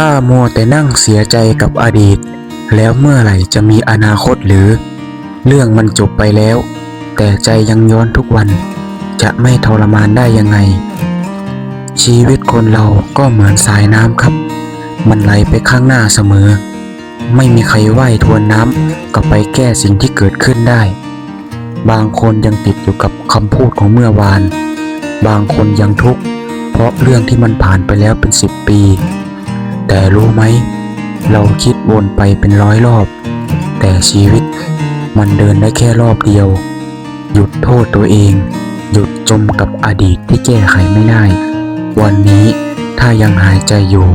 ถ้ามัวแต่นั่งเสียใจกับอดีต แล้วเมื่อไหร่จะมีอนาคตหรือ เรื่องมันจบไปแล้ว แต่ใจยังย้อนทุกวัน จะไม่ทรมานได้ยังไง ชีวิตคนเราก็เหมือนสายน้ำครับ มันไหลไปข้างหน้าเสมอ ไม่มีใครว่ายทวนน้ำกลับไปแก้สิ่งที่เกิดขึ้นได้ บางคนยังติดอยู่กับคำพูดของเมื่อวาน บางคนยังทุกข์เพราะเรื่องที่มันผ่านไปแล้วเป็นสิบปี แต่รู้ไหม เราคิดวนไปเป็นร้อยรอบ แต่ชีวิตมันเดินได้แค่รอบเดียว หยุดโทษตัวเอง หยุดจมกับอดีตที่แก้ไขไม่ได้ วันนี้ถ้ายังหายใจอยู่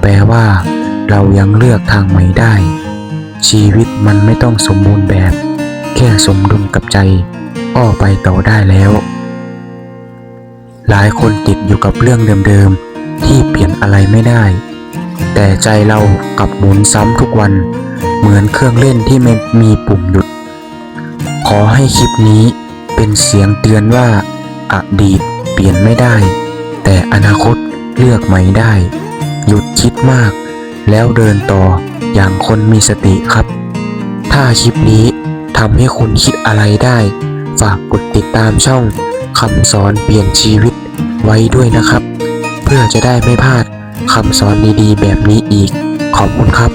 แปลว่าเรายังเลือกทางใหม่ได้ ชีวิตมันไม่ต้องสมบูรณ์แบบ แค่สมดุลกับใจก็ไปต่อได้แล้ว หลายคนติดอยู่กับเรื่องเดิมๆ ที่เปลี่ยนอะไรไม่ได้ แต่ใจเรากลับหมุนซ้ำทุกวัน เหมือนเครื่องเล่นที่ไม่มีปุ่มหยุด ขอให้คลิปนี้เป็นเสียงเตือนว่าอดีตเปลี่ยนไม่ได้ แต่อนาคตเลือกใหม่ได้ หยุดคิดมาก แล้วเดินต่ออย่างคนมีสติครับ ถ้าคลิปนี้ทำให้คุณคิดอะไรได้ ฝากกดติดตามช่องคำสอนเปลี่ยนชีวิตไว้ด้วยนะครับ เพื่อจะได้ไม่พลาด คำสอนดีๆ แบบนี้อีก ขอบคุณครับ